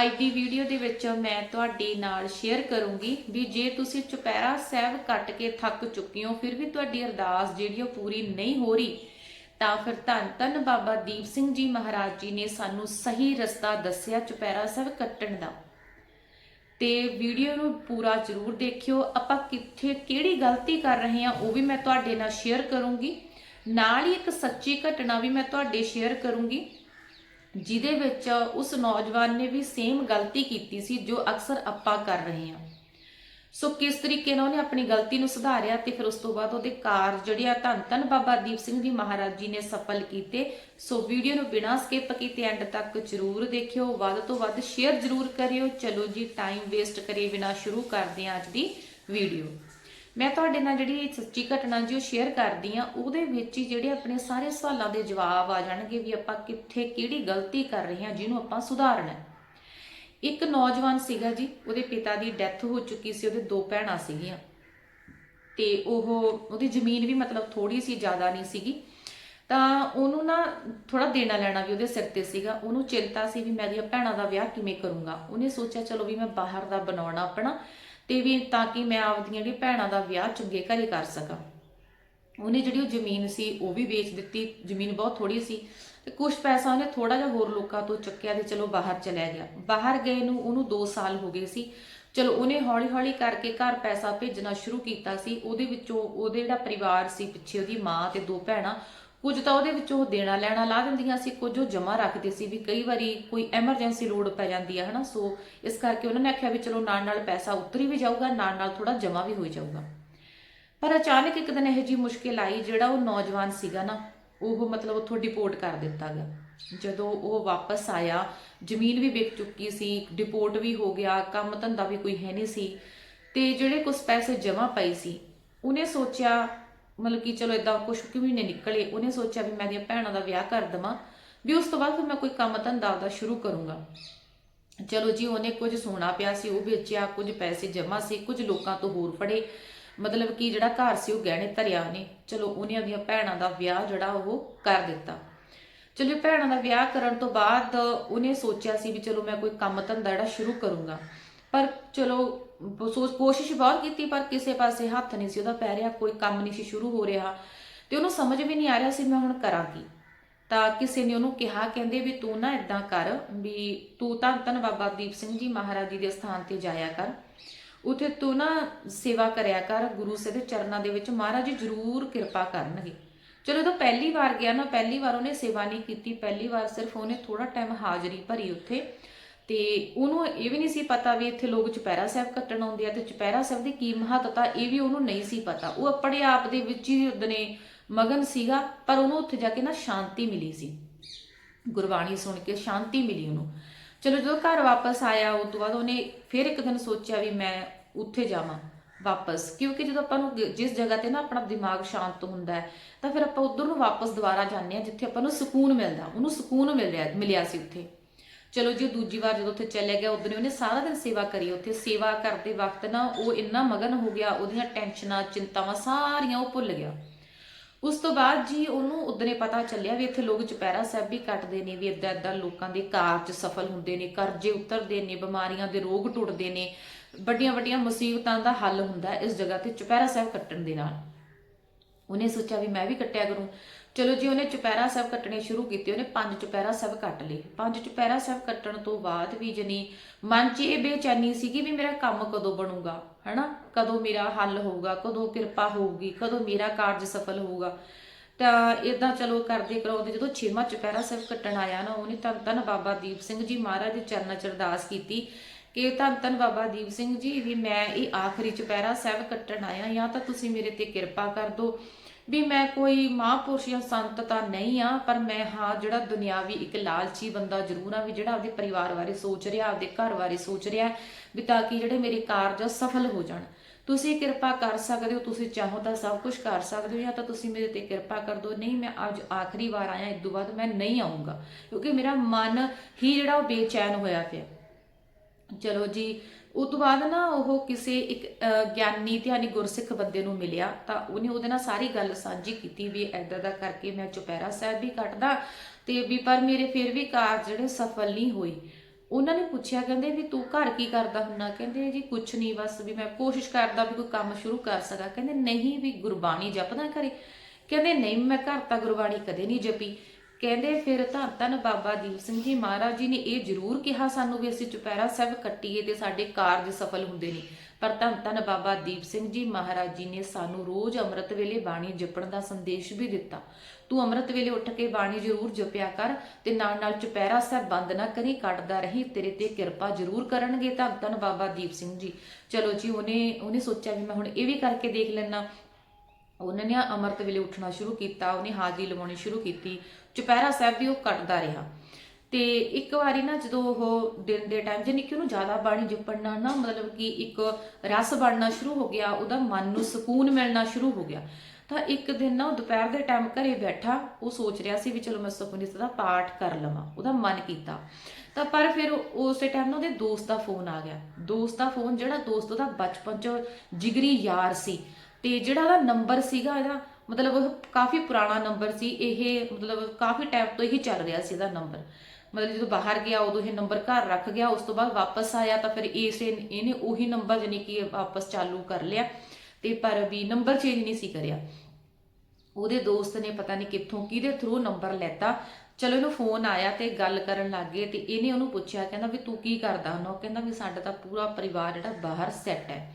ਅੱਜ ਦੀ ਵੀਡੀਓ ਦੇ ਵਿੱਚ ਮੈਂ ਤੁਹਾਡੇ ਨਾਲ ਸ਼ੇਅਰ ਕਰੂੰਗੀ ਵੀ ਜੇ ਤੁਸੀਂ ਚੁਪਹਿਰਾ ਸਾਹਿਬ ਕੱਟ ਕੇ ਥੱਕ ਚੁੱਕੇ ਹੋ, ਫਿਰ ਵੀ ਤੁਹਾਡੀ ਅਰਦਾਸ ਜਿਹੜੀ ਉਹ ਪੂਰੀ ਨਹੀਂ ਹੋ ਰਹੀ। ਤਾਂ ਫਿਰ ਧੰਨ ਧੰਨ ਬਾਬਾ ਦੀਪ ਸਿੰਘ ਜੀ ਮਹਾਰਾਜ ਜੀ ਨੇ ਸਾਨੂੰ ਸਹੀ ਰਸਤਾ ਦੱਸਿਆ ਚੁਪਹਿਰਾ ਸਾਹਿਬ ਕੱਟਣ ਦਾ। ਤੇ ਵੀਡੀਓ ਨੂੰ ਪੂਰਾ ਜ਼ਰੂਰ ਦੇਖਿਓ। ਆਪਾਂ ਕਿੱਥੇ, ਕਿਹੜੀ ਗਲਤੀ ਕਰ ਰਹੇ ਹਾਂ, ਉਹ ਵੀ ਮੈਂ ਤੁਹਾਡੇ ਨਾਲ ਸ਼ੇਅਰ ਕਰੂੰਗੀ। ਨਾਲ ਹੀ ਇੱਕ ਸੱਚੀ ਘਟਨਾ ਵੀ ਮੈਂ ਤੁਹਾਡੇ ਸ਼ੇਅਰ ਕਰੂੰਗੀ। ਜਿਹਦੇ ਵਿੱਚ ਉਸ ਨੌਜਵਾਨ ਨੇ ਵੀ ਸੇਮ ਗਲਤੀ ਕੀਤੀ ਸੀ ਜੋ ਅਕਸਰ ਆਪਾਂ ਕਰ ਰਹੇ ਹਾਂ। ਸੋ ਕਿਸ ਤਰੀਕੇ ਨਾਲ ਉਹਨੇ ਆਪਣੀ ਗਲਤੀ ਨੂੰ ਸੁਧਾਰਿਆ ਤੇ ਫਿਰ ਉਸ ਤੋਂ ਬਾਅਦ ਉਹਦੇ ਕਾਰਜ ਜਿਹੜੇ ਆ ਧੰਨ ਧੰਨ ਬਾਬਾ ਦੀਪ ਸਿੰਘ ਜੀ ਮਹਾਰਾਜ ਜੀ ਨੇ ਸਫਲ ਕੀਤੇ। ਸੋ ਵੀਡੀਓ ਨੂੰ ਬਿਨਾਂ ਸਕਿਪ ਕੀਤੇ ਐਂਡ ਤੱਕ ਜਰੂਰ ਦੇਖਿਓ, ਵੱਧ ਤੋਂ ਵੱਧ ਸ਼ੇਅਰ ਜਰੂਰ ਕਰਿਓ। ਚਲੋ ਜੀ ਟਾਈਮ ਵੇਸਟ ਕਰੇ ਬਿਨਾਂ ਸ਼ੁਰੂ ਕਰਦੇ ਹਾਂ ਅੱਜ ਦੀ ਵੀਡੀਓ ਮੈਂ ਤੁਹਾਡੇ ਨਾਲ ਜਿਹੜੀ ਸੱਚੀ ਘਟਨਾ ਜੀ ਉਹ ਸ਼ੇਅਰ ਕਰਦੀ ਆ ਉਹਦੇ ਵਿੱਚ ਹੀ ਜਿਹੜੇ ਆਪਣੇ ਸਾਰੇ ਸਵਾਲਾਂ ਦੇ ਜਵਾਬ ਆ ਜਾਣਗੇ ਵੀ ਆਪਾਂ ਕਿੱਥੇ ਕਿਹੜੀ ਗਲਤੀ ਕਰ ਰਹੇ ਹਾਂ, ਜਿਹਨੂੰ ਆਪਾਂ ਸੁਧਾਰਨਾ ਇੱਕ ਨੌਜਵਾਨ ਸੀਗਾ ਜੀ, ਉਹਦੇ ਪਿਤਾ ਦੀ ਡੈਥ ਹੋ ਚੁੱਕੀ ਸੀ, ਉਹਦੇ ਦੋ ਭੈਣਾਂ ਸੀਗੀਆਂ। ਤੇ ਉਹ, ਉਹਦੀ ਜ਼ਮੀਨ ਵੀ ਮਤਲਬ ਥੋੜੀ ਸੀ, ਜ਼ਿਆਦਾ ਨਹੀਂ ਸੀਗੀ। ਤਾਂ ਉਹਨੂੰ ਨਾ ਥੋੜਾ ਦੇਣਾ ਲੈਣਾ ਵੀ ਉਹਦੇ ਸਿਰ ਤੇ ਸੀਗਾ। ਉਹਨੂੰ ਚਿੰਤਾ ਸੀ ਵੀ ਮੈਂ ਦੀਆਂ ਭੈਣਾਂ ਦਾ ਵਿਆਹ ਕਿਵੇਂ ਕਰੂੰਗਾ? ਉਹਨੇ ਸੋਚਿਆ, ਚਲੋ ਵੀ ਮੈਂ ਬਾਹਰ ਦਾ ਬਣਾਉਣਾ ਆਪਣਾ। ਤੇ ਵੀ ਤਾਂ ਕਿ ਮੈਂ ਆਪਦੀਆਂ ਜਿਹੜੀ ਭੈਣਾਂ ਦਾ ਵਿਆਹ ਚੰਗੇ ਘਰੇ ਕਰ ਸਕਾਂ। ਉਹਨੇ ਜਿਹੜੀ ਉਹ ਜ਼ਮੀਨ ਸੀ, ਉਹ ਵੀ ਵੇਚ ਦਿੱਤੀ। ਜ਼ਮੀਨ ਬਹੁਤ ਥੋੜੀ ਸੀ ਤੇ ਕੁਝ ਪੈਸਾ ਉਹਨੇ ਥੋੜਾ ਜਿਹਾ ਹੋਰ ਲੋਕਾਂ ਤੋਂ ਚੱਕਿਆ ਤੇ ਚਲੋ ਬਾਹਰ ਚਲਿਆ ਗਿਆ। ਬਾਹਰ ਗਏ ਨੂੰ ਉਹਨੂੰ 2 ਸਾਲ ਹੋ ਗਏ ਸੀ। ਚਲੋ ਉਹਨੇ ਹੌਲੀ-ਹੌਲੀ ਕਰਕੇ ਘਰ ਪੈਸਾ ਭੇਜਣਾ ਸ਼ੁਰੂ ਕੀਤਾ ਸੀ। ਉਹਦੇ ਵਿੱਚੋਂ ਉਹਦੇ ਜਿਹੜਾ ਪਰਿਵਾਰ ਸੀ, ਪਿੱਛੇ ਉਹਦੀ ਮਾਂ ਤੇ ਦੋ ਭੈਣਾਂ ਕੁਝ ਤਾਂ ਉਹਦੇ ਵਿੱਚੋਂ ਉਹ ਦੇਣਾ ਲੈਣਾ ਲਾ ਦਿੰਦੀਆਂ ਸੀ, ਕੁਝ ਉਹ ਜਮਾ ਰੱਖਦੇ ਸੀ ਵੀ ਕਈ ਵਾਰੀ ਕੋਈ ਐਮਰਜੈਂਸੀ ਲੋੜ ਪੈ ਜਾਂਦੀ ਹੈ ਹਨਾ? ਸੋ ਇਸ ਕਰਕੇ ਉਹਨਾਂ ਨੇ ਆਖਿਆ ਵੀ ਚਲੋ ਨਾਲ ਨਾਲ ਪੈਸਾ ਉਤਰੀ ਵੀ ਜਾਊਗਾ ਨਾਲ ਨਾਲ ਥੋੜਾ ਜਮਾ ਵੀ ਹੋਈ ਜਾਊਗਾ। ਪਰ ਅਚਾਨਕ ਇੱਕ ਦਿਨ ਇਹੋ ਜੀ ਮੁਸ਼ਕਿਲ ਆਈ, ਜਿਹੜਾ ਉਹ ਨੌਜਵਾਨ ਸੀਗਾ ਨਾ, ਉਹ ਮਤਲਬ ਉੱਥੋਂ ਡਿਪੋਰਟ ਕਰ ਦਿੱਤਾ ਗਿਆ। ਜਦੋਂ ਉਹ ਵਾਪਸ ਆਇਆ, ਜ਼ਮੀਨ ਵੀ ਵਿਕ ਚੁੱਕੀ ਸੀ ਡਿਪੋਰਟ ਵੀ ਹੋ ਗਿਆ ਕੰਮ ਧੰਦਾ ਵੀ ਕੋਈ ਹੈ ਨਹੀਂ ਸੀ, ਤੇ ਜਿਹੜੇ ਕੁਝ ਪੈਸੇ ਜਮਾ ਪਏ ਸੀ, ਉਹਨੇ ਸੋਚਿਆ ਮਤਲਬ ਕਿ ਚਲੋ ਇਦਾਂ ਕੁਝ ਕੁ ਮਹੀਨੇ ਨਿਕਲੇ, ਉਹਨੇ ਸੋਚਿਆ ਵੀ ਮੈਂ ਦੀਆਂ ਭੈਣਾਂ ਦਾ ਵਿਆਹ ਕਰ ਦਵਾਂ, ਵੀ ਉਸ ਤੋਂ ਬਾਅਦ ਫਿਰ ਮੈਂ ਕੋਈ ਕੰਮ ਧੰਦਾ ਆਪਦਾ ਸ਼ੁਰੂ ਕਰੂੰਗਾ। ਚਲੋ ਜੀ, ਉਹਨੇ ਕੁਝ ਸੋਨਾ ਪਿਆ ਸੀ, ਉਹ ਵੇਚਿਆ, ਕੁਝ ਪੈਸੇ ਜਮਾ ਸੀ, ਕੁਝ ਲੋਕਾਂ ਤੋਂ ਹੋਰ ਫੜੇ। ਮਤਲਬ ਕਿ ਜਿਹੜਾ ਘਰ ਸੀ, ਉਹ ਗਹਿਣੇ ਧਰਿਆ ਉਹਨੇ। ਚਲੋ, ਉਹਨੇ ਆਪਣੀਆਂ ਭੈਣਾਂ ਦਾ ਵਿਆਹ ਜਿਹੜਾ ਉਹ ਕਰ ਦਿੱਤਾ। ਚਲੋ, ਭੈਣਾਂ ਦਾ ਵਿਆਹ ਕਰਨ ਤੋਂ ਬਾਅਦ ਉਹਨੇ ਸੋਚਿਆ ਸੀ ਵੀ ਚਲੋ ਮੈਂ ਕੋਈ ਕੰਮ ਧੰਦਾ ਜਿਹੜਾ ਸ਼ੁਰੂ ਕਰੂੰਗਾ। ਪਰ ਚਲੋ ਸੋਚ ਕੋਸ਼ਿਸ਼ ਬਹੁਤ ਕੀਤੀ, ਪਰ ਕਿਸੇ ਪਾਸੇ ਹੱਥ ਨਹੀਂ ਸੀ, ਉਹਦਾ ਪੈ ਰਿਹਾ, ਕੋਈ ਕੰਮ ਨਹੀਂ ਸੀ, ਸ਼ੁਰੂ ਹੋ ਰਿਹਾ। ਤੇ ਉਹਨੂੰ ਸਮਝ ਵੀ ਨਹੀਂ ਆ ਰਿਹਾ ਸੀ, ਮੈਂ ਹੁਣ ਕਰਾਂ ਕੀ। ਤਾਂ ਕਿਸੇ ਨੇ ਉਹਨੂੰ ਕਿਹਾ, ਕਹਿੰਦੇ ਵੀ ਤੂੰ ਨਾ ਇਦਾਂ ਕਰ, ਵੀ ਤੂੰ ਤਾਂ ਧੰਨ ਬਾਬਾ ਦੀਪ ਸਿੰਘ ਜੀ ਮਹਾਰਾਜ ਜੀ ਦੇ ਸਥਾਨ ਤੇ ਜਾਇਆ ਕਰ। ਉਥੇ ਤੂੰ ਨਾ ਸੇਵਾ ਕਰਿਆ ਕਰ, ਗੁਰੂ ਸਾਹਿਬ ਦੇ ਚਰਨਾਂ ਦੇ ਵਿੱਚ। ਮਹਾਰਾਜ ਜੀ ਜ਼ਰੂਰ ਕਿਰਪਾ ਕਰਨਗੇ। ਚਲੋ, ਜਦੋਂ ਪਹਿਲੀ ਵਾਰ ਗਿਆ ਨਾ, ਪਹਿਲੀ ਵਾਰ ਉਹਨੇ ਸੇਵਾ ਨਹੀਂ ਕੀਤੀ, ਪਹਿਲੀ ਵਾਰ ਸਿਰਫ ਉਹਨੇ ਥੋੜਾ ਟਾਈਮ ਹਾਜ਼ਰੀ ਭਰੀ ਉੱਥੇ। ਤੇ ਉਹਨੂੰ ਇਹ ਵੀ ਨਹੀਂ ਸੀ ਪਤਾ ਵੀ ਇੱਥੇ ਲੋਕ ਚੁਪਹਿਰਾ ਸਾਹਿਬ ਕੱਟਣ ਆਉਂਦੇ ਆ ਤੇ ਚੁਪਹਿਰਾ ਸਾਹਿਬ ਦੀ ਕੀ ਮਹੱਤਤਾ ਇਹ ਵੀ ਉਹਨੂੰ ਨਹੀਂ ਸੀ ਪਤਾ। ਉਹ ਆਪਣੇ ਆਪ ਦੇ ਵਿੱਚ ਹੀ ਉਹਦਨੇ ਮਗਨ ਸੀਗਾ, ਪਰ ਉਹਨੂੰ ਉੱਥੇ ਜਾ ਕੇ ਨਾ ਸ਼ਾਂਤੀ ਮਿਲੀ ਸੀ। ਗੁਰਬਾਣੀ ਸੁਣ ਕੇ ਸ਼ਾਂਤੀ ਮਿਲੀ ਉਹਨੂੰ। ਚਲੋ ਜਦੋਂ ਘਰ ਵਾਪਸ ਆਇਆ ਉਸ ਤੋਂ ਬਾਅਦ ਉਹਨੇ ਫਿਰ ਇੱਕ ਦਿਨ ਸੋਚਿਆ ਵੀ ਮੈਂ ਉੱਥੇ ਜਾਵਾਂ ਵਾਪਸ, ਕਿਉਂਕਿ ਜਦੋਂ ਆਪਾਂ ਨੂੰ ਜਿਸ ਜਗ੍ਹਾ ਤੇ ਨਾ ਆਪਣਾ ਦਿਮਾਗ ਸ਼ਾਂਤ ਹੁੰਦਾ ਹੈ, ਤਾਂ ਫਿਰ ਆਪਾਂ ਉਧਰ ਨੂੰ ਵਾਪਸ ਦੁਬਾਰਾ ਜਾਂਦੇ ਆ ਜਿੱਥੇ ਆਪਾਂ ਨੂੰ ਸਕੂਨ ਮਿਲਦਾ, ਉਹਨੂੰ ਸਕੂਨ ਮਿਲ ਰਿਹਾ ਮਿਲਿਆ ਸੀ ਉੱਥੇ। ਚਲੋ ਜੀ, ਉਹ ਦੂਜੀ ਵਾਰ ਜਦੋਂ ਉੱਥੇ ਚੱਲਿਆ ਗਿਆ ਉਦੋਂ ਉਹਨੇ ਸਾਰਾ ਦਿਨ ਸੇਵਾ ਕਰੀ ਉੱਥੇ। ਸੇਵਾ ਕਰਦੇ ਵਕਤ ਨਾ ਉਹ ਇੰਨਾ ਮਗਨ ਹੋ ਗਿਆ, ਉਹਦੀਆਂ ਟੈਨਸ਼ਨਾਂ, ਚਿੰਤਾਵਾਂ ਸਾਰੀਆਂ ਉਹ ਭੁੱਲ ਗਿਆ। ਉਸ ਤੋਂ ਬਾਅਦ ਜੀ ਉਹਨੂੰ ਉਦਨੇ ਪਤਾ ਚੱਲਿਆ ਵੀ ਇੱਥੇ ਲੋਕ ਚੁਪਹਿਰਾ ਸਾਹਿਬ ਵੀ ਕੱਟਦੇ ਨੇ, ਵੀ ਇਦਾਂ ਇਦਾਂ ਲੋਕਾਂ ਦੇ ਕਾਰਜ ਸਫਲ ਹੁੰਦੇ ਨੇ ਕਰਜ਼ੇ ਉਤਰਦੇ ਨੇ, ਬਿਮਾਰੀਆਂ ਦੇ ਰੋਗ ਟੁੱਟਦੇ ਨੇ, ਵੱਡੀਆਂ ਵੱਡੀਆਂ ਮੁਸੀਬਤਾਂ ਦਾ ਹੱਲ ਹੁੰਦਾ ਇਸ ਜਗ੍ਹਾ ਤੇ ਚੁਪਹਿਰਾ ਸਾਹਿਬ ਕੱਟਣ ਦੇ ਨਾਲ। ਉਹਨੇ ਸੋਚਿਆ ਵੀ ਮੈਂ ਵੀ ਕੱਟਿਆ ਕਰੂੰ। ਚਲੋ ਜੀ, ਉਹਨੇ ਚੁਪਹਿਰਾ ਸਾਹਿਬ ਕੱਟਣੇ ਸ਼ੁਰੂ ਕੀਤੇ, ਉਹਨੇ ਪੰਜ ਚੁਪਹਿਰਾ ਸਾਹਿਬ ਕੱਟ ਲਏ। ਪੰਜ ਚੁਪਹਿਰਾ ਸਾਹਿਬ ਕੱਟਣ ਤੋਂ ਬਾਅਦ ਵੀ ਜਨੀ ਮਨ 'ਚ ਇਹ ਬੇਚੈਨੀ ਸੀਗੀ ਵੀ ਮੇਰਾ ਕੰਮ ਕਦੋਂ ਬਣੂਗਾ, ਹਨਾ? ਕਦੋਂ ਮੇਰਾ ਹੱਲ ਹੋਊਗਾ, ਕਦੋਂ ਕਿਰਪਾ ਹੋਊਗੀ, ਕਦੋਂ ਮੇਰਾ ਕਾਰਜ ਸਫਲ ਹੋਊਗਾ। ਤਾਂ ਇਦਾਂ ਚਲੋ ਕਰਦੇ ਕਰਾਉਂਦੇ, ਜਦੋਂ ਛੇਵਾਂ ਚੁਪਹਿਰਾ ਸਾਹਿਬ ਕੱਟਣ ਆਇਆ ਨਾ, ਉਹਨੇ ਤਾਂ ਧੰਨ ਬਾਬਾ ਦੀਪ ਸਿੰਘ ਜੀ ਮਹਾਰਾਜ ਦੇ ਚਰਨਾਂ 'ਚ ਅਰਦਾਸ ਕੀਤੀ ਕਿ ਧੰਨ ਧੰਨ ਬਾਬਾ ਦੀਪ ਸਿੰਘ ਜੀ ਵੀ ਮੈਂ ਇਹ ਆਖਰੀ ਚੁਪਹਿਰਾ ਸਾਹਿਬ ਕੱਟਣ ਆਇਆ, ਜਾਂ ਤਾਂ ਤੁਸੀਂ ਮੇਰੇ ਤੇ ਕਿਰਪਾ ਕਰ ਦਿਓ। ਵੀ ਮੈਂ ਕੋਈ ਮਹਾਂਪੁਰਸ਼ ਜਾਂ ਸੰਤ ਤਾਂ ਨਹੀਂ ਆ, ਪਰ ਮੈਂ ਹਾਂ ਜਿਹੜਾ ਦੁਨਿਆਵੀ ਇੱਕ ਲਾਲਚੀ ਬੰਦਾ ਜ਼ਰੂਰ ਆ ਵੀ ਜਿਹੜਾ ਆਪਦੇ ਪਰਿਵਾਰ ਬਾਰੇ ਸੋਚ ਰਿਹਾ, ਆਪਦੇ ਘਰ ਬਾਰੇ ਸੋਚ ਰਿਹਾ, ਵੀ ਤਾਂ ਕਿ ਜਿਹੜੇ ਮੇਰੇ ਕਾਰਜ ਸਫਲ ਹੋ ਜਾਣ। ਤੁਸੀਂ ਕਿਰਪਾ ਕਰ ਸਕਦੇ ਹੋ, ਤੁਸੀਂ ਚਾਹੋ ਤਾਂ ਸਭ ਕੁਝ ਕਰ ਸਕਦੇ ਹੋ ਜਾਂ ਤਾਂ ਤੁਸੀਂ ਮੇਰੇ ਤੇ ਕਿਰਪਾ ਕਰ ਦਿਓ। ਨਹੀਂ, ਮੈਂ ਅੱਜ ਆਖਰੀ ਵਾਰ ਆਇਆ, ਇਸ ਤੋਂ ਬਾਅਦ ਮੈਂ ਨਹੀਂ ਆਉਂਗਾ ਕਿਉਂਕਿ ਮੇਰਾ ਮਨ ਹੀ ਜਿਹੜਾ ਉਹ ਬੇਚੈਨ ਹੋਇਆ ਪਿਆ। ਚਲੋ ਜੀ ਉਸ ਤੋਂ ਬਾਅਦ ਨਾ ਉਹ ਕਿਸੇ ਇੱਕ ਗਿਆਨੀ ਧਿਆਨੀ ਗੁਰਸਿੱਖ ਬੰਦੇ ਨੂੰ ਮਿਲਿਆ, ਤਾਂ ਉਹਨੇ ਉਹਦੇ ਨਾਲ ਸਾਰੀ ਗੱਲ ਸਾਂਝੀ ਕੀਤੀ ਵੀ ਐਦਾਂ ਦਾ ਕਰਕੇ ਮੈਂ ਚੁਪਹਿਰਾ ਸਾਹਿਬ ਵੀ ਕੱਟਦਾ ਤੇ ਵੀ ਪਰ ਮੇਰੇ ਫਿਰ ਵੀ ਕਾਰਜ ਜਿਹੜੇ ਸਫਲ ਨਹੀਂ ਹੋਈ ਉਹਨਾਂ ਨੇ ਪੁੱਛਿਆ, ਕਹਿੰਦੇ ਵੀ ਤੂੰ ਘਰ ਕੀ ਕਰਦਾ ਹੁੰਨਾ? ਕਹਿੰਦੇ ਜੀ ਕੁਛ ਨਹੀਂ, ਬਸ ਵੀ ਮੈਂ ਕੋਸ਼ਿਸ਼ ਕਰਦਾ ਵੀ ਕੋਈ ਕੰਮ ਸ਼ੁਰੂ ਕਰ ਸਕਾਂ। ਕਹਿੰਦੇ ਨਹੀਂ ਵੀ ਗੁਰਬਾਣੀ ਜਪਦਾ ਕਰੇ। ਕਹਿੰਦੇ ਨਹੀਂ, ਮੈਂ ਘਰ ਤਾਂ ਗੁਰਬਾਣੀ ਕਦੇ ਨਹੀਂ ਜਪੀ। ਕਹਿੰਦੇ ਫਿਰ ਧੰਨ ਧੰਨ ਬਾਬਾ ਦੀਪ ਸਿੰਘ ਜੀ ਮਹਾਰਾਜ ਜੀ ਨੇ ਇਹ ਜ਼ਰੂਰ ਕਿਹਾ ਸਾਨੂੰ ਵੀ ਅਸੀਂ ਚੁਪਹਿਰਾ ਸਾਹਿਬ ਕੱਟੀਏ ਤੇ ਸਾਡੇ ਕਾਰਜ ਸਫਲ ਹੁੰਦੇ ਨੇ। ਪਰ ਧੰਨ ਧੰਨ ਬਾਬਾ ਦੀਪ ਸਿੰਘ ਜੀ ਮਹਾਰਾਜ ਜੀ ਨੇ ਸਾਨੂੰ ਰੋਜ਼ ਅੰਮ੍ਰਿਤ ਵੇਲੇ ਬਾਣੀ ਜਪਣ ਦਾ ਸੰਦੇਸ਼ ਵੀ ਦਿੱਤਾ। ਤੂੰ ਅੰਮ੍ਰਿਤ ਵੇਲੇ ਉੱਠ ਕੇ ਬਾਣੀ ਜ਼ਰੂਰ ਜਪਿਆ ਕਰ ਤੇ ਨਾਲ ਨਾਲ ਚੁਪਹਿਰਾ ਸਾਹਿਬ ਬੰਦ ਨਾ ਕਰੀ, ਕੱਟਦਾ ਰਹੀ, ਤੇਰੇ ਤੇ ਕਿਰਪਾ ਜ਼ਰੂਰ ਕਰਨਗੇ ਧੰਨ ਧੰਨ ਬਾਬਾ ਦੀਪ ਸਿੰਘ ਜੀ। ਚਲੋ ਜੀ, ਉਹਨੇ ਉਹਨੇ ਸੋਚਿਆ ਵੀ ਮੈਂ ਹੁਣ ਇਹ ਵੀ ਕਰਕੇ ਦੇਖ ਲੈਣਾ ਉਹਨਾਂ ਨੇ ਅੰਮ੍ਰਿਤ ਵੇਲੇ ਉੱਠਣਾ ਸ਼ੁਰੂ ਕੀਤਾ, ਉਹਨੇ ਹਾਜ਼ਰੀ ਲਵਾਉਣੀ ਸ਼ੁਰੂ ਕੀਤੀ। ਚੁਪਹਿਰਾ ਸਾਹਿਬ ਵੀ ਉਹ ਕੱਟਦਾ ਰਿਹਾ। ਤੇ ਇੱਕ ਵਾਰੀ ਨਾ ਜਦੋਂ ਉਹ ਦਿਨ ਦੇ ਟਾਈਮ ਜਾਨੀ ਕਿ ਉਹਨੂੰ ਜ਼ਿਆਦਾ ਬਾਣੀ ਜਪਣ ਨਾਲ ਨਾ ਮਤਲਬ ਕਿ ਇੱਕ ਰਸ ਬਣਨਾ ਸ਼ੁਰੂ ਹੋ ਗਿਆ, ਉਹਦਾ ਮਨ ਨੂੰ ਸਕੂਨ ਮਿਲਣਾ ਸ਼ੁਰੂ ਹੋ ਗਿਆ। ਤਾਂ ਇੱਕ ਦਿਨ ਨਾ ਉਹ ਦੁਪਹਿਰ ਦੇ ਟਾਈਮ ਘਰੇ ਬੈਠਾ, ਉਹ ਸੋਚ ਰਿਹਾ ਸੀ ਵੀ ਚਲੋ ਮੈਂ ਸੁਖਮਨੀ ਸਾਹਿਬ ਦਾ ਪਾਠ ਕਰ ਲਵਾਂ, ਉਹਦਾ ਮਨ ਕੀਤਾ। ਤਾਂ ਪਰ ਫਿਰ ਉਹ- ਉਸੇ ਟਾਈਮ ਨਾ ਉਹਦੇ ਦੋਸਤ ਦਾ ਫੋਨ ਆ ਗਿਆ। ਦੋਸਤ ਦਾ ਫੋਨ ਜਿਹੜਾ ਦੋਸਤ ਉਹਦਾ ਬਚਪਨ ਚ ਜਿਗਰੀ ਯਾਰ ਸੀ। ਤੇ ਜਿਹੜਾ ਉਹਦਾ ਨੰਬਰ ਸੀਗਾ ਇਹਦਾ ਮਤਲਬ ਉਹ ਕਾਫੀ ਪੁਰਾਣਾ ਨੰਬਰ ਸੀ, ਇਹ ਮਤਲਬ ਕਾਫੀ ਟਾਈਮ ਤੋਂ ਹੀ ਚੱਲ ਰਿਹਾ ਸੀ ਇਹਦਾ ਨੰਬਰ ਮਤਲਬ ਜਦੋਂ ਬਾਹਰ ਗਿਆ, ਉਦੋਂ ਇਹ ਨੰਬਰ ਘਰ ਰੱਖ ਗਿਆ, ਉਸ ਤੋਂ ਬਾਅਦ ਵਾਪਸ ਆਇਆ ਤਾਂ ਫਿਰ ਇਸੇ ਇਹਨੇ ਉਹੀ ਨੰਬਰ ਜਾਨੀ ਕਿ ਵਾਪਸ ਚਾਲੂ ਕਰ ਲਿਆ ਤੇ ਪਰ ਵੀ ਨੰਬਰ ਚੇਂਜ ਨਹੀਂ ਸੀ ਕਰਿਆ। ਉਹਦੇ ਦੋਸਤ ਨੇ ਪਤਾ ਨਹੀਂ ਕਿੱਥੋਂ ਕਿਹਦੇ ਥਰੂ ਨੰਬਰ ਲੈਤਾ। ਚਲੋ ਇਹਨੂੰ ਫੋਨ ਆਇਆ ਤੇ ਗੱਲ ਕਰਨ ਲੱਗੇ ਤੇ ਇਹਨੇ ਉਹਨੂੰ ਪੁੱਛਿਆ, ਕਹਿੰਦਾ ਵੀ ਤੂੰ ਕੀ ਕਰਦਾ ਹੁੰਦਾ? ਉਹ ਕਹਿੰਦਾ ਵੀ ਸਾਡਾ ਤਾਂ ਪੂਰਾ ਪਰਿਵਾਰ ਜਿਹੜਾ ਬਾਹਰ ਸੈੱਟ ਹੈ।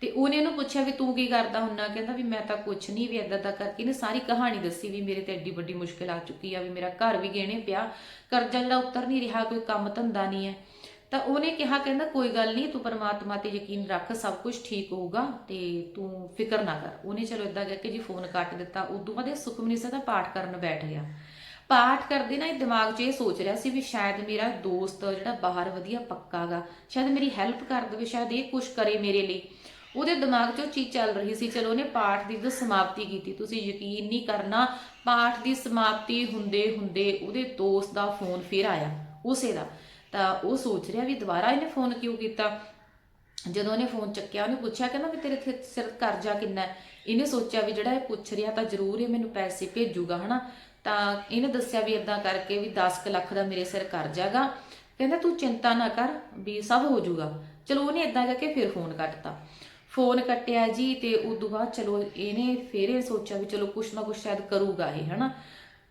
ਤੇ ਉਹਨੇ ਇਹਨੂੰ ਪੁੱਛਿਆ ਵੀ ਤੂੰ ਕੀ ਕਰਦਾ ਹੁੰਨਾ? ਕਹਿੰਦਾ ਵੀ ਮੈਂ ਤਾਂ ਕੁਛ ਨਹੀਂ ਵੀ ਏਦਾਂ ਦਾ ਕਰਕੇ ਇਹਨੇ ਸਾਰੀ ਕਹਾਣੀ ਦੱਸੀ ਵੀ ਮੇਰੇ ਤੇ ਐਡੀ ਵੱਡੀ ਮੁਸ਼ਕਿਲ ਆ ਚੁੱਕੀ ਆ, ਵੀ ਮੇਰਾ ਘਰ ਵੀ ਗਹਿਣੇ ਪਿਆ, ਕਰਜ਼ਾ ਜਿਹੜਾ ਉਤਰ ਨਹੀਂ ਰਿਹਾ, ਕੋਈ ਕੰਮ ਧੰਦਾ ਨਹੀਂ ਹੈ। ਤਾਂ ਉਹਨੇ ਕਿਹਾ, ਕਹਿੰਦਾ ਕੋਈ ਗੱਲ ਨਹੀਂ ਤੂੰ ਪਰਮਾਤਮਾ ਤੇ ਯਕੀਨ ਰੱਖ, ਸਭ ਕੁਝ ਠੀਕ ਹੋਊਗਾ ਤੇ ਤੂੰ ਫਿਕਰ ਨਾ ਕਰ। ਉਹਨੇ ਚਲੋ ਇਦਾਂ ਕਰਕੇ ਜੀ ਫੋਨ ਕੱਟ ਦਿੱਤਾ। ਉਦੋਂ ਬਾਅਦ ਇਹ ਸੁਖਮਨੀ ਸਾਹਿਬ ਦਾ ਪਾਠ ਕਰਨ ਬੈਠ ਗਿਆ। ਪਾਠ ਕਰਦੇ ਨਾ ਇਹ ਦਿਮਾਗ 'ਚ ਇਹ ਸੋਚ ਰਿਹਾ ਸੀ ਵੀ ਸ਼ਾਇਦ ਮੇਰਾ ਦੋਸਤ ਜਿਹੜਾ ਬਾਹਰ ਵਧੀਆ ਪੱਕਾਗਾ, ਸ਼ਾਇਦ ਮੇਰੀ ਹੈਲਪ ਕਰ ਦੇਵੇ, ਸ਼ਾਇਦ ਇਹ ਕੁਝ ਕਰੇ ਮੇਰੇ ਲਈ। ਉਹਦੇ ਦਿਮਾਗ 'ਚ ਉਹ ਚੀਜ਼ ਚੱਲ ਰਹੀ ਸੀ, ਚਲੋ ਉਹਨੇ ਪਾਠ ਦੀ ਜਦੋਂ ਸਮਾਪਤੀ ਕੀਤੀ। ਤੁਸੀਂ ਯਕੀਨ ਨਹੀਂ ਕਰਨਾ, ਪਾਠ ਦੀ ਸਮਾਪਤੀ ਹੁੰਦੇ ਹੁੰਦੇ ਉਹਦੇ ਦੋਸਤ ਦਾ ਫੋਨ ਫਿਰ ਆਇਆ, ਉਸੇ ਦਾ। ਤਾਂ ਉਹ ਸੋਚ ਰਿਹਾ ਵੀ ਦੁਬਾਰਾ ਇਹਨੇ ਫੋਨ ਕਿਉਂ ਕੀਤਾ? ਜਦੋਂ ਉਹਨੇ ਫੋਨ ਚੱਕਿਆ, ਉਹਨੇ ਪੁੱਛਿਆ, ਕਹਿੰਦਾ ਵੀ ਤੇਰੇ ਸਿਰ ਕਰਜ਼ਾ ਕਿੰਨਾ ਹੈ? ਇਹਨੇ ਸੋਚਿਆ ਵੀ ਜਿਹੜਾ ਇਹ ਪੁੱਛ ਰਿਹਾ ਤਾਂ ਜ਼ਰੂਰ ਇਹ ਮੈਨੂੰ ਪੈਸੇ ਭੇਜੂਗਾ, ਹਨਾ? ਤਾਂ ਇਹਨੇ ਦੱਸਿਆ ਵੀ ਇਦਾਂ ਕਰਕੇ ਵੀ 10 ਲੱਖ ਦਾ ਮੇਰੇ ਸਿਰ ਕਰਜ਼ਾਗਾ ਕਹਿੰਦਾ ਤੂੰ ਚਿੰਤਾ ਨਾ ਕਰ, ਵੀ ਸਭ ਹੋ ਜਾਊਗਾ ਚਲੋ ਉਹਨੇ ਇਦਾਂ ਕਰਕੇ ਫਿਰ ਫੋਨ ਕੱਟਤਾ। ਫੋਨ ਕੱਟਿਆ ਜੀ ਤੇ ਤੋਂ ਬਾਅਦ ਚਲੋ ਇਹਨੇ ਫੇਰ ਇਹ ਸੋਚਿਆ ਵੀ ਚਲੋ ਕੁਛ ਨਾ ਕੁਛ ਸ਼ਾਇਦ ਕਰੂਗਾ ਇਹ ਹਨਾ?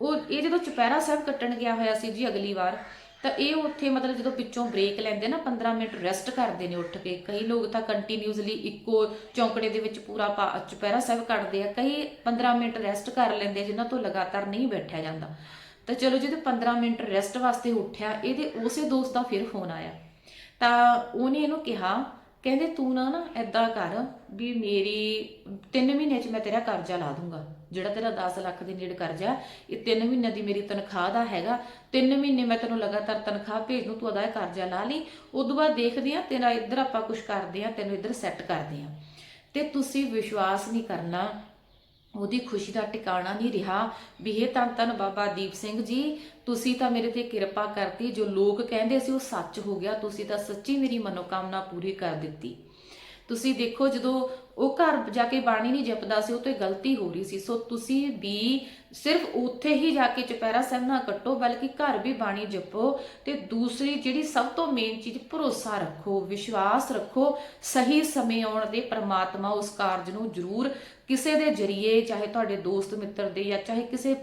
ਉਹ ਇਹ ਜਦੋਂ ਚੁਪਹਿਰਾ ਸਾਹਿਬ ਕੱਟਣ ਗਿਆ ਹੋਇਆ ਸੀ ਜੀ ਅਗਲੀ ਵਾਰ ਤਾਂ ਇਹ ਉੱਥੇ ਮਤਲਬ ਜਦੋਂ ਪਿੱਛੋਂ ਬ੍ਰੇਕ ਲੈਂਦੇ ਨਾ 15 ਮਿੰਟ ਰੈਸਟ ਕਰਦੇ ਨੇ ਉੱਠ ਕੇ। ਕਈ ਲੋਕ ਤਾਂ ਕੰਟੀਨਿਊਸਲੀ ਇੱਕੋ ਚੌਂਕੜੇ ਦੇ ਵਿੱਚ ਪੂਰਾ ਪਾ- ਚੁਪਹਿਰਾ ਸਾਹਿਬ ਕੱਟਦੇ ਆ। ਕਈ 15 ਮਿੰਟ ਰੈਸਟ ਕਰ ਲੈਂਦੇ ਆ, ਜਿਨ੍ਹਾਂ ਤੋਂ ਲਗਾਤਾਰ ਨਹੀਂ ਬੈਠਿਆ ਜਾਂਦਾ। ਤਾਂ ਚਲੋ ਜਿਹਦੇ 15 ਮਿੰਟ ਰੈਸਟ ਵਾਸਤੇ ਉੱਠਿਆ ਇਹਦੇ ਉਸੇ ਦੋਸਤ ਦਾ ਫਿਰ ਫੋਨ ਆਇਆ। ਤਾਂ ਉਹਨੇ ਇਹਨੂੰ ਕਿਹਾ ਕਹਿੰਦੇ ਤੂੰ ਨਾ ਨਾ ਐਦਾਂ ਕਰ ਵੀ ਮੇਰੀ 3 ਮਹੀਨੇ ਚ ਮੈਂ ਤੇਰਾ ਕਰਜ਼ਾ ਲਾ ਦੂੰਗਾ। ਜਿਹੜਾ ਤੇਰਾ 10 ਲੱਖ ਦੇ ਨੇੜੇ ਕਰਜ਼ਾ, ਇਹ 3 ਮਹੀਨੇ ਦੀ ਮੇਰੀ ਤਨਖਾਹ ਦਾ ਹੈਗਾ। 3 ਮਹੀਨੇ ਮੈਂ ਤੈਨੂੰ ਲਗਾਤਾਰ ਤਨਖਾਹ ਭੇਜ ਦੂੰ, ਤੂੰ ਅਦਾ ਇਹ ਕਰਜ਼ਾ ਲਾ ਲਈ। ਉਦੋਂ ਬਾਅਦ ਦੇਖਦੇ ਆ ਤੇਰਾ ਇੱਧਰ ਆਪਾਂ ਕੁਝ ਕਰਦੇ ਆ ਤੈਨੂੰ ਇੱਧਰ ਸੈੱਟ ਕਰਦੇ ਆ ਤੇ ਤੁਸੀਂ ਵਿਸ਼ਵਾਸ ਨਹੀਂ ਕਰਨਾ ਉਹਦੀ ਖੁਸ਼ੀ ਦਾ ਟਿਕਾਣਾ ਨਹੀਂ ਰਿਹਾ। ਵੀ ਇਹ ਤਾਂ ਤਨ ਬਾਬਾ ਦੀਪ ਸਿੰਘ ਜੀ, ਤੁਸੀਂ ਤਾਂ ਮੇਰੇ ਤੇ ਕਿਰਪਾ ਕਰਤੀ, ਜੋ ਲੋਕ ਕਹਿੰਦੇ ਸੀ ਉਹ ਸੱਚ ਹੋ ਗਿਆ, ਤੁਸੀਂ ਤਾਂ ਸੱਚੀ ਮੇਰੀ ਮਨੋਕਾਮਨਾ ਪੂਰੀ ਕਰ ਦਿੱਤੀ। ਤੁਸੀਂ ਦੇਖੋ ਜਦੋਂ ਉਹ ਘਰ ਜਾ ਕੇ ਬਾਣੀ ਨਹੀਂ ਜਪਦਾ ਸੀ, ਉਹ ਤੇ ਗਲਤੀ ਹੋ ਰਹੀ ਸੀ। ਸੋ ਤੁਸੀਂ ਵੀ ਸਿਰਫ ਉੱਥੇ ਹੀ ਜਾ ਕੇ ਚੁਪਹਿਰਾ ਸਾਹਿਬ ਨਾ ਕੱਟੋ, ਬਲਕਿ ਘਰ ਵੀ ਬਾਣੀ ਜਪੋ ਤੇ ਦੂਸਰੀ ਜਿਹੜੀ ਸਭ ਤੋਂ ਮੇਨ ਚੀਜ਼, ਭਰੋਸਾ ਰੱਖੋ, ਵਿਸ਼ਵਾਸ ਰੱਖੋ, ਸਹੀ ਸਮੇਂ ਆਉਣ ਦੇ ਪ੍ਰਮਾਤਮਾ ਉਸ ਕਾਰਜ ਨੂੰ ਜ਼ਰੂਰ ਕਿਸੇ ਦੇ ਜਰੀਏ, ਚਾਹੇ ਤੁਹਾਡੇ ਦੋਸਤ ਮਿੱਤਰ ਦੇ ਜਾਂ ਚਾਹੇ ਕਿਸੇ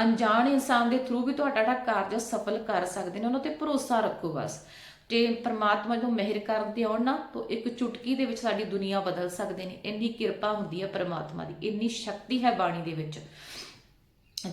ਅਣਜਾਣ ਇਨਸਾਨ ਦੇ ਥਰੂ ਵੀ ਤੁਹਾਡਾ ਜਿਹੜਾ ਕਾਰਜ ਸਫਲ ਕਰ ਸਕਦੇ ਨੇ, ਉਹਨਾਂ ਤੇ ਭਰੋਸਾ ਰੱਖੋ ਬਸ। ਜੇ ਪ੍ਰਮਾਤਮਾ ਨੂੰ ਮਿਹਰ ਕਰਦੇ ਆਉਣ ਨਾ, ਤਾਂ ਇੱਕ ਚੁਟਕੀ ਦੇ ਵਿੱਚ ਸਾਡੀ ਦੁਨੀਆ ਬਦਲ ਸਕਦੇ ਨੇ। ਇੰਨੀ ਕਿਰਪਾ ਹੁੰਦੀ ਹੈ ਪ੍ਰਮਾਤਮਾ ਦੀ। ਇੰਨੀ ਸ਼ਕਤੀ ਹੈ ਬਾਣੀ ਦੇ ਵਿੱਚ।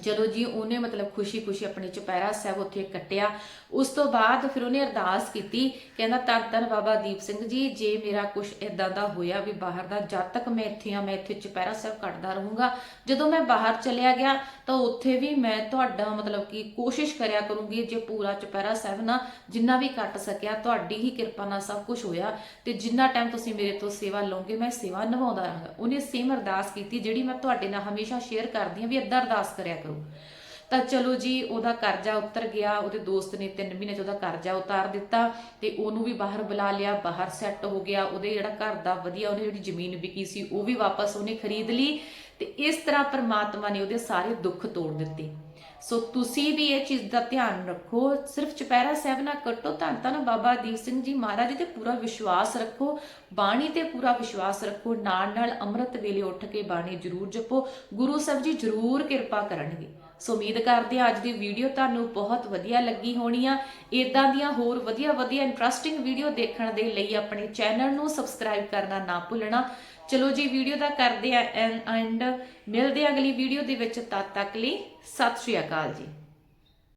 ਚਲੋ ਜੀ ਉਹਨੇ ਮਤਲਬ ਖੁਸ਼ੀ-ਖੁਸ਼ੀ ਆਪਣੇ ਚੁਪਹਿਰਾ ਸਾਹਿਬ ਉੱਥੇ ਕੱਟਿਆ, ਉਸ ਤੋਂ ਬਾਅਦ ਫਿਰ ਉਹਨੇ ਅਰਦਾਸ ਕੀਤੀ, ਕਹਿੰਦਾ, ਧੰਨ ਤਨ ਬਾਬਾ ਦੀਪ ਸਿੰਘ ਜੀ, ਜੇ ਮੇਰਾ ਕੁਝ ਇਦਾਂ ਦਾ ਹੋਇਆ ਵੀ ਬਾਹਰ ਦਾ, ਜਦ ਤੱਕ ਮੈਂ ਇੱਥੇ ਆ, ਮੈਂ ਇੱਥੇ ਚੁਪਹਿਰਾ ਸਾਹਿਬ ਕੱਟਦਾ ਰਹੂੰਗਾ। ਜਦੋਂ ਮੈਂ ਬਾਹਰ ਚਲਿਆ ਗਿਆ, ਤਾਂ ਉੱਥੇ ਵੀ ਮੈਂ ਤੁਹਾਡਾ ਮਤਲਬ ਕਿ ਕੋਸ਼ਿਸ਼ ਕਰਿਆ ਕਰੂੰਗੀ ਜੇ ਪੂਰਾ ਚੁਪਹਿਰਾ ਸਾਹਿਬ ਨਾ ਜਿੰਨਾ ਵੀ ਕੱਟ ਸਕਿਆ, ਤੁਹਾਡੀ ਹੀ ਕਿਰਪਾ ਨਾਲ ਸਭ ਕੁਝ ਹੋਇਆ ਤੇ ਜਿੰਨਾ ਟਾਈਮ ਤੁਸੀਂ ਮੇਰੇ ਤੋਂ ਸੇਵਾ ਲਓਗੇ, ਮੈਂ ਸੇਵਾ ਨਿਭਾਉਂਦਾ ਰਹਾਂਗਾ। ਉਹਨੇ ਸੇਮ ਅਰਦਾਸ ਕੀਤੀ, ਜਿਹੜੀ ਮੈਂ ਤੁਹਾਡੇ ਨਾਲ ਹਮੇਸ਼ਾ ਸ਼ੇਅਰ ਕਰਦੀ ਹਾਂ ਵੀ ਏਦਾਂ ਅਰਦਾਸ ਕਰਿਆ ਕਰੋ। ਤਾਂ ਚਲੋ ਜੀ, ਉਹਦਾ ਕਰਜ਼ਾ ਉਤਰ ਗਿਆ, ਉਹਦੇ ਦੋਸਤ ਨੇ 3 ਮਹੀਨੇ ਚ ਉਹਦਾ ਕਰਜ਼ਾ ਉਤਾਰ ਦਿੱਤਾ ਤੇ ਉਹਨੂੰ ਵੀ ਬਾਹਰ ਬੁਲਾ ਲਿਆ, ਬਾਹਰ ਸੈੱਟ ਹੋ ਗਿਆ। ਉਹਦੇ ਜਿਹੜਾ ਘਰ ਦਾ ਵਧੀਆ, ਉਹਨੇ ਜਿਹੜੀ ਜ਼ਮੀਨ ਵਿਕੀ ਸੀ, ਉਹ ਵੀ ਵਾਪਸ ਉਹਨੇ ਖਰੀਦ ਲਈ ਤੇ ਇਸ ਤਰ੍ਹਾਂ ਪ੍ਰਮਾਤਮਾ ਨੇ ਉਹਦੇ ਸਾਰੇ ਦੁੱਖ ਤੋੜ ਦਿੱਤੇ। ਸੋ ਤੁਸੀਂ ਵੀ ਇਹ ਚੀਜ਼ ਦਾ ਧਿਆਨ ਰੱਖੋ। ਸਿਰਫ ਚੁਪਹਿਰਾ ਸਾਹਿਬ ਨਾ ਕੱਟੋ ਧੰਨ ਧੰਨ ਬਾਬਾ ਦੀਪ ਸਿੰਘ ਜੀ ਮਹਾਰਾਜ ਜੀ ਤੇ ਪੂਰਾ ਵਿਸ਼ਵਾਸ ਰੱਖੋ। ਬਾਣੀ ਤੇ ਪੂਰਾ ਵਿਸ਼ਵਾਸ ਰੱਖੋ। ਨਾਲ ਨਾਲ ਅੰਮ੍ਰਿਤ ਵੇਲੇ ਉੱਠ ਕੇ ਬਾਣੀ ਜ਼ਰੂਰ ਜਪੋ। ਗੁਰੂ ਸਾਹਿਬ ਜੀ ਜ਼ਰੂਰ ਕਿਰਪਾ ਕਰਨਗੇ। ਸੋ ਉਮੀਦ ਕਰਦੇ ਹਾਂ ਅੱਜ ਦੀ ਵੀਡੀਓ ਤੁਹਾਨੂੰ ਬਹੁਤ ਵਧੀਆ ਲੱਗੀ ਹੋਣੀ ਆ। ਇਦਾਂ ਦੀਆਂ ਹੋਰ ਵਧੀਆ ਵਧੀਆ ਇੰਟਰਸਟਿੰਗ ਵੀਡੀਓ ਦੇਖਣ ਦੇ ਲਈ ਆਪਣੇ ਚੈਨਲ ਨੂੰ ਸਬਸਕ੍ਰਾਈਬ ਕਰਨਾ ਨਾ ਭੁੱਲਣਾ। ਚਲੋ ਜੀ ਵੀਡੀਓ ਦਾ ਕਰਦੇ ਆ ਐਂਡ ਮਿਲਦੇ ਆ ਅਗਲੀ ਵੀਡੀਓ ਦੇ ਵਿੱਚ, ਤਦ ਤੱਕ ਲਈ ਸਤਿ ਸ਼੍ਰੀ ਅਕਾਲ ਜੀ।